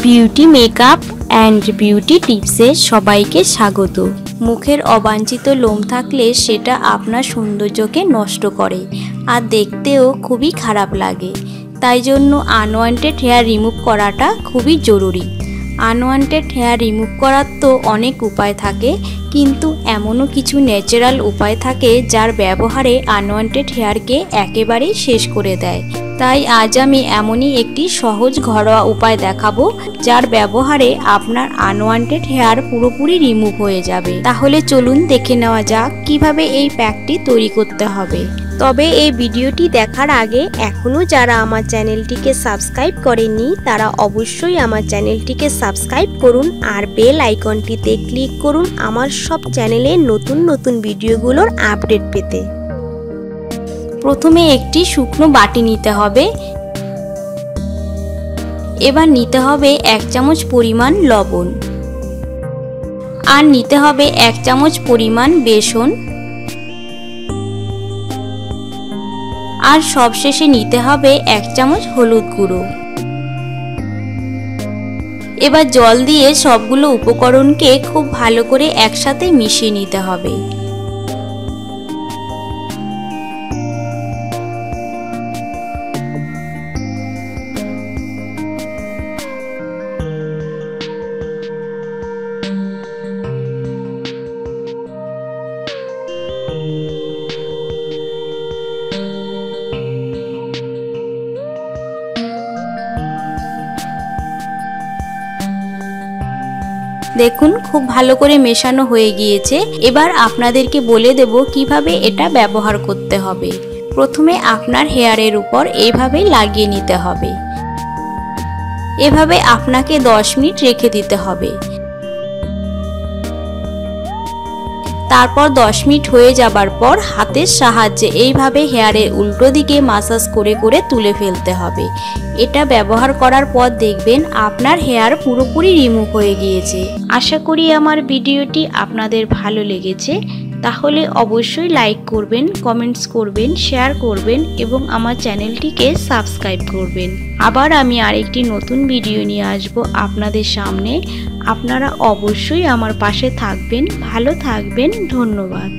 Beauty makeup and beauty টিপসে সবাইকে স্বাগত। মুখের অবাঞ্ছিত লোম থাকলে সেটা আপনার সৌন্দর্যকে নষ্ট করে, আর দেখতেও খুবই খারাপ লাগে। তাই জন্য আনওয়ান্টেড হেয়ার রিমুভ করাটা খুবই জরুরি। আনওয়ান্টেড হেয়ার রিমুভ করার তো অনেক উপায় থাকে, কিন্তু এমনও কিছু ন্যাচারাল উপায় থাকে যার ব্যবহারে আনওয়ান্টেড হেয়ারকে একেবারেই শেষ করে দেয়। তাই আজ আমি এমনই একটি সহজ ঘরোয়া উপায় দেখাবো, যার ব্যবহারে আপনার আনওয়ান্টেড হেয়ার পুরোপুরি রিমুভ হয়ে যাবে। তাহলে চলুন দেখে নেওয়া যাক কীভাবে এই প্যাকটি তৈরি করতে হবে। তবে এই ভিডিওটি দেখার আগে এখনও যারা আমার চ্যানেলটিকে সাবস্ক্রাইব করেননি, তারা অবশ্যই আমার চ্যানেলটিকে সাবস্ক্রাইব করুন আর বেল আইকনটিতে ক্লিক করুন আমার সব চ্যানেলের নতুন নতুন ভিডিওগুলোর আপডেট পেতে। প্রথমে একটি শুকনো বাটি নিতে হবে। এবার নিতে হবে এক চামচ পরিমাণ লবণ। আর নিতে হবে এক চামচ পরিমাণ বেসন। আর সবশেষে নিতে হবে এক চামচ হলুদ গুঁড়ো। এবার জল দিয়ে সবগুলো উপকরণকে খুব ভালো করে একসাথে মিশিয়ে নিতে হবে। দেখুন, খুব ভালো করে মেশানো হয়ে গিয়েছে। এবার আপনাদেরকে বলে দেব কীভাবে এটা ব্যবহার করতে হবে। প্রথমে আপনার হেয়ারের উপর এইভাবে লাগিয়ে নিতে হবে। এভাবে আপনাকে 10 মিনিট রেখে দিতে হবে। তারপর 10 মিনিট হয়ে যাবার পর হাতের সাহায্যে এইভাবে হেয়ারের উল্টো দিকে মাসাজ করে করে তুলে ফেলতে হবে। এটা ব্যবহার করার পর দেখবেন আপনার হেয়ার পুরোপুরি রিমুভ হয়ে গিয়েছে। আশা করি আমার ভিডিওটি আপনাদের ভালো লেগেছে। তাহলে অবশ্যই লাইক করবেন কমেন্টস করবেন শেয়ার করবেন এবং আমার চ্যানেলটিকে সাবস্ক্রাইব করবেন। আবার আমি আরেকটি নতুন ভিডিও নিয়ে আসব আপনাদের সামনে। আপনারা অবশ্যই আমার পাশে থাকবেন, ভালো থাকবেন, ধন্যবাদ।